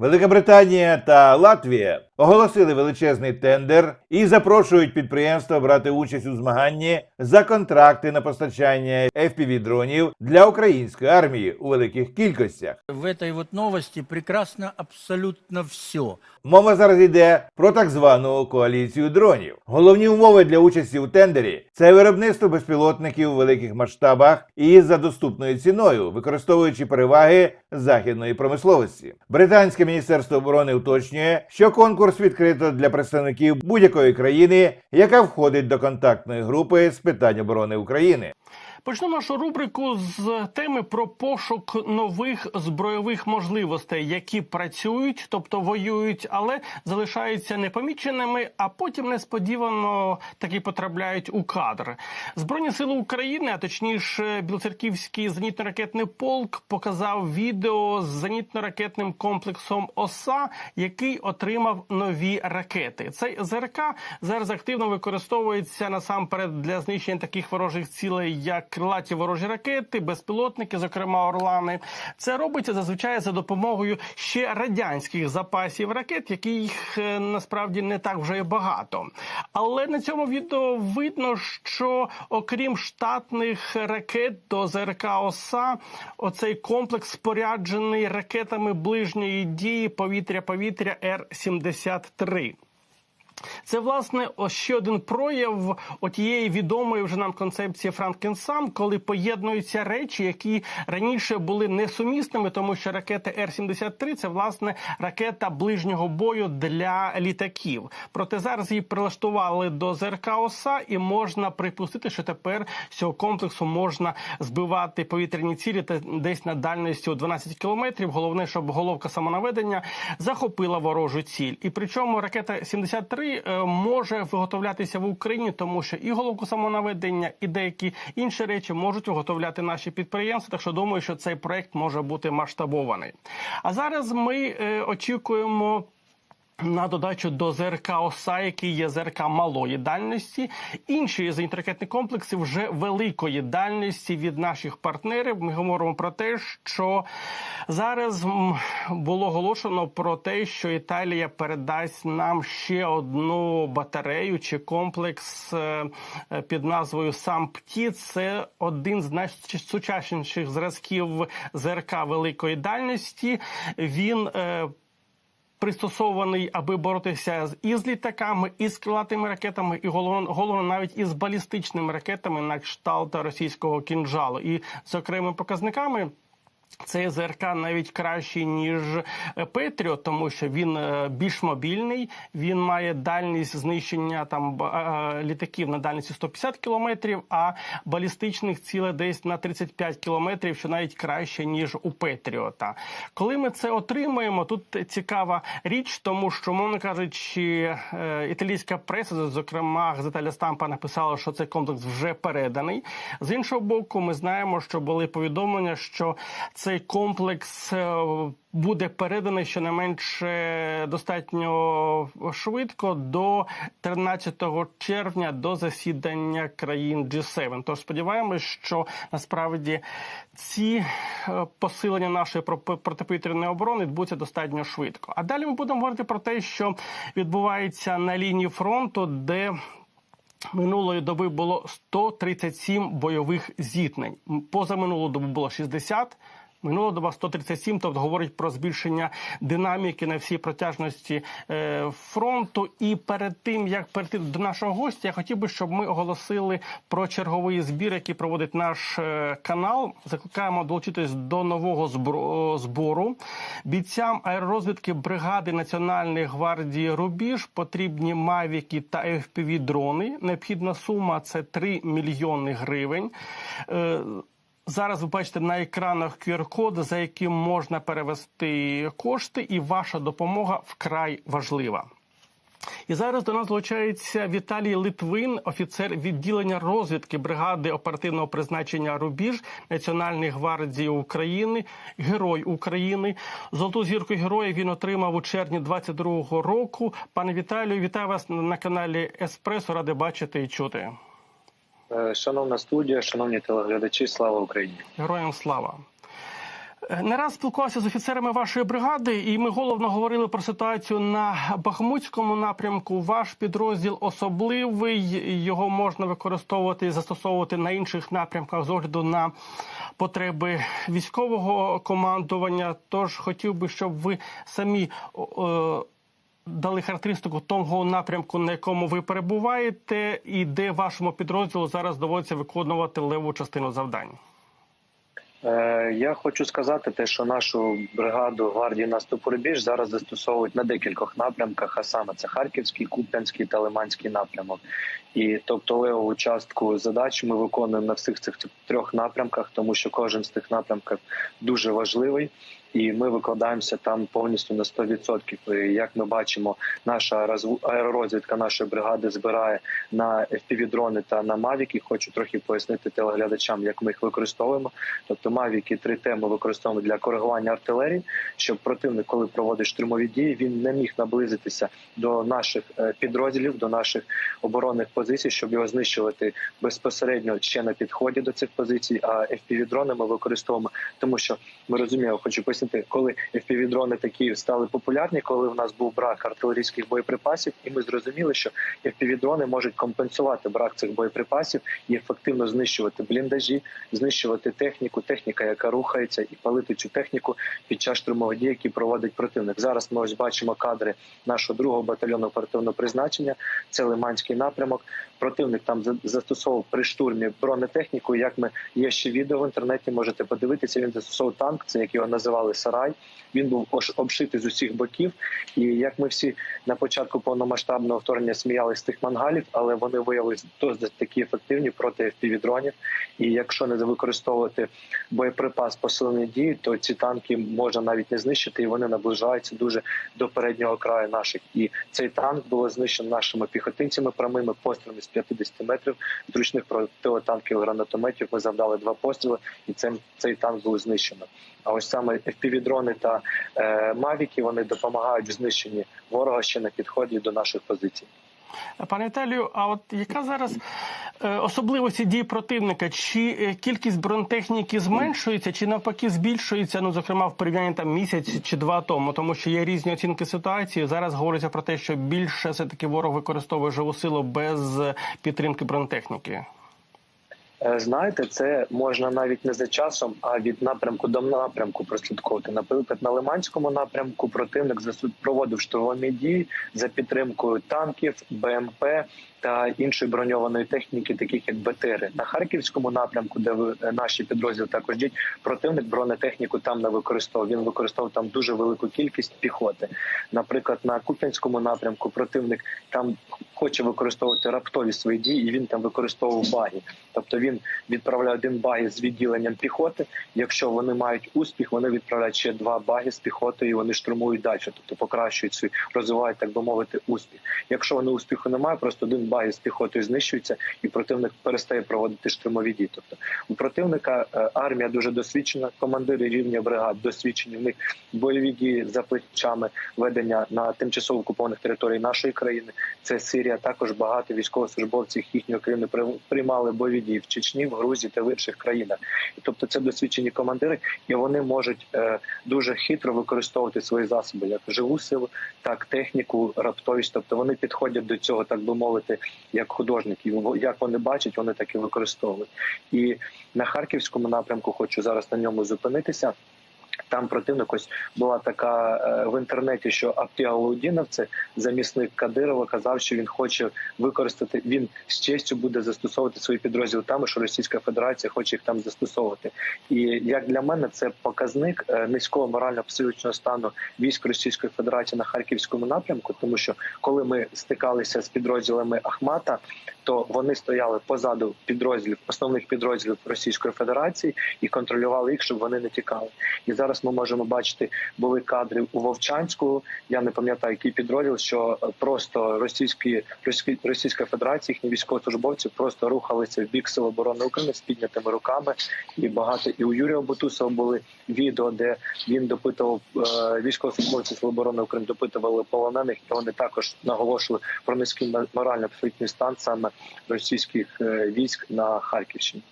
Велика Британія та Латвія оголосили величезний тендер і запрошують підприємства брати участь у змаганні за контракти на постачання fpv дронів для української армії у великих кількостях. В этой вот новости прекрасно абсолютно все. Мова зараз йде про так звану коаліцію дронів. Головні умови для участі у тендері це виробництво безпілотників у великих масштабах і за доступною ціною, використовуючи переваги західної промисловості. Британське міністерство оборони уточнює, що конкурс відкрито для представників будь-якої країни, яка входить до контактної групи з питань оборони України. Почну нашу рубрику з теми про пошук нових збройових можливостей, які працюють, тобто воюють, але залишаються непоміченими, а потім несподівано таки потрапляють у кадр. Збройні сили України, а точніше, Білоцерківський зенітно-ракетний полк, показав відео з зенітно-ракетним комплексом ОСА, який отримав нові ракети. Цей ЗРК зараз активно використовується насамперед для знищення таких ворожих цілей, як крилаті ворожі ракети, безпілотники, зокрема Орлани. Це робиться зазвичай за допомогою ще радянських запасів ракет, яких е, насправді не так вже і багато. Але на цьому відео видно, що окрім штатних ракет до ЗРК ОСА, оцей комплекс споряджений ракетами ближньої дії повітря-повітря Р-73. Це власне ще один прояв отієї відомої вже нам концепції Франкенсам, коли поєднуються речі, які раніше були несумісними, тому що ракета Р-73 – це власне ракета ближнього бою для літаків. Проте зараз її прилаштували до ЗРК ОСА, і можна припустити, що тепер з цього комплексу можна збивати повітряні цілі та десь на дальності у 12 кілометрів. Головне, щоб головка самонаведення захопила ворожу ціль. І причому ракета 73 е, може виготовлятися в Україні, тому що і головку самонаведення, і деякі інші речі можуть виготовляти наші підприємства. Так що думаю, що цей проект може бути масштабований. А зараз ми е, очікуємо. На додачу до ЗРК ОСА, який є ЗРК малої дальності, інші зенітно-ракетні комплекси вже великої дальності від наших партнерів. Ми говоримо про те, що зараз було оголошено про те, що Італія передасть нам ще одну батарею чи комплекс е, під назвою САМПТІ. Це один з найсучасніших зразків ЗРК великої дальності. Він е, пристосований, аби боротися з і з літаками, і з крилатими ракетами, і головно, головно навіть із балістичними ракетами на кшталт російського кінжалу, і з окремими показниками. Цей ЗРК навіть кращий ніж Петріот, тому що він е, більш мобільний. Він має дальність знищення там е, літаків на дальності 150 кілометрів, а балістичних цілей десь на 35 кілометрів, що навіть краще ніж у Петріота. Коли ми це отримаємо, тут цікава річ, тому що, мовно кажучи, е, італійська преса, зокрема газета Стампа, написала, що цей комплекс вже переданий. З іншого боку, ми знаємо, що були повідомлення, що цей комплекс е, буде переданий щонайменше достатньо швидко до 13 червня до засідання країн G7. Тож сподіваємось, що насправді ці е, посилення нашої протиповітряної оборони відбудуться достатньо швидко. А далі ми будемо говорити про те, що відбувається на лінії фронту, де Минулої доби було 137 бойових зіткнень. М, Поза минулу добу було 60. Минула доба 137, тобто говорить про збільшення динаміки на всій протяжності е, фронту. І перед тим як перейти до нашого гостя, я хотів би, щоб ми оголосили про черговий збір, який проводить наш е, канал. Закликаємо долучитись до нового збору. Бійцям аеророзвідки бригади Національної гвардії Рубіж потрібні мавіки та fpv дрони. Необхідна сума це 3 мільйони гривень. Зараз ви бачите на екранах QR-код, за яким можна перевести кошти, і ваша допомога вкрай важлива. І зараз до нас долучається Віталій Литвин, офіцер відділення розвідки бригади оперативного призначення Рубіж Національної гвардії України, герой України. Золоту зірку героя він отримав у червні 22-го року. Пане Віталію, вітаю вас на каналі Еспресо. Ради бачити і чути. Е, Шановна студія, шановні телеглядачі, слава Україні! Героям слава. Не раз спілкувався з офіцерами вашої бригади, і ми головно говорили про ситуацію на Бахмутському напрямку. Ваш підрозділ особливий, його можна використовувати і застосовувати на інших напрямках з огляду на потреби військового командування. Тож хотів би, щоб ви самі о, дали характеристику того напрямку, на якому ви перебуваєте, і де вашому підрозділу зараз доводиться виконувати леву частину завдань. Е, Я хочу сказати те, що нашу бригаду гвардії наступу рубіж зараз застосовують на декількох напрямках, а саме це Харківський, Куп'янський та Лиманський напрямок. І тобто левову частку задач ми виконуємо на всіх цих трьох напрямках, тому що кожен з тих напрямків дуже важливий. І ми викладаємося там повністю на 100%. І як ми бачимо, наша аеророзвідка нашої бригади збирає на FPV-дрони та на мавіки. Хочу трохи пояснити телеглядачам, як ми їх використовуємо. Тобто мавіки 3Т ми використовуємо для коригування артилерії, щоб противник, коли проводить штурмові дії, він не міг наблизитися до наших е, підрозділів, до наших оборонних позицій, щоб його знищувати безпосередньо ще на підході до цих позицій. А FPV-дрони ми використовуємо, тому що ми розуміємо, хочу пояснити, коли FPV-дрони такі стали популярні, коли в нас був брак артилерійських боєприпасів, і ми зрозуміли, що FPV-дрони можуть компенсувати брак цих боєприпасів і ефективно знищувати бліндажі, знищувати техніку, техніка, яка рухається, і палити цю техніку під час штурмових дій, які проводить противник. Зараз ми ось бачимо кадри нашого другого батальйону оперативного призначення. Це Лиманський напрямок. Противник там за- застосовував при штурмі бронетехніку. Як ми є ще відео в інтернеті, можете подивитися. Він застосовував танк, це як його називали сарай. Він був обшитий з усіх боків. І як ми всі на початку повномасштабного вторгнення сміялися з тих мангалів, але вони виявилися досить такі ефективні проти FPV-дронів. І якщо не використовувати боєприпас посиленої дії, то ці танки можна навіть не знищити, і вони наближаються дуже до переднього краю наших. І цей танк було знищено нашими піхотинцями прямими пострілами з 50 метрів. З ручних протитанків гранатометів ми завдали два постріли, і цим цей танк було знищено. А ось саме FPV-дрони та е, мавіки вони допомагають в знищенні ворога ще на підході до наших позицій. Пане Віталію, а от яка зараз е, особливості дій противника? Чи е, кількість бронетехніки зменшується, чи навпаки збільшується? Ну, зокрема, в порівнянні там місяць чи два тому, тому що є різні оцінки ситуації. Зараз говориться про те, що більше все таки ворог використовує живу силу без підтримки бронетехніки. Е, Знаєте, це можна навіть не за часом, а від напрямку до напрямку прослідковувати. Наприклад, на Лиманському напрямку противник проводив штурмові дії за підтримкою танків, БМП та іншої броньованої техніки, таких як БТРи. На харківському напрямку, де ви е, наші підрозділи також діють, противник бронетехніку там не використовував. Він використовував там дуже велику кількість піхоти. Наприклад, на Куп'янському напрямку противник там хоче використовувати раптові свої дії, і він там використовував баги. Тобто він відправляє один баги з відділенням піхоти. Якщо вони мають успіх, вони відправляють ще два баги з піхотою. і Вони штурмують далі, тобто покращують свій, розвивають так би мовити, успіх. Якщо вони успіху немає, просто один баги з піхотою знищується, і противник перестає проводити штурмові дії. Тобто у противника е, армія дуже досвідчена, командири рівня бригад досвідчені. В них бойові дії за плечами ведення на тимчасово окупованих територій нашої країни. Це Сирія. Також багато військовослужбовців їхньої країни при- приймали бойові дії Чечні, в Грузії та в інших країнах. Тобто це досвідчені командири, і вони можуть е, дуже хитро використовувати свої засоби, як живу силу, так техніку, раптовість. Тобто вони підходять до цього, так би мовити, як художники. Як вони бачать, вони так і використовують. І на харківському напрямку хочу зараз на ньому зупинитися. Там противник ось була така е, в інтернеті, що Аптіаудінов, це замісник Кадирова, казав, що він хоче використати. Він з честю буде застосовувати свої підрозділи там, що Російська Федерація хоче їх там застосовувати. І як для мене, це показник е, низького морально-психічного стану військ Російської Федерації на харківському напрямку, тому що коли ми стикалися з підрозділами Ахмата, то вони стояли позаду підрозділів основних підрозділів Російської Федерації і контролювали їх, щоб вони не тікали. І зараз ми можемо бачити були кадри у Вовчанську. Я не пам'ятаю, який підрозділ, що просто російські російські Російська Федерація, їхні військовослужбовці просто рухалися в бік Сил оборони України з піднятими руками. І багато і у Юрія Бутусова були відео, де він допитував е, військовослужбовців Сил оборони України, допитували полонених, і вони також наголошували про низький морально-психічний стан саме російських е, військ на Харківщині.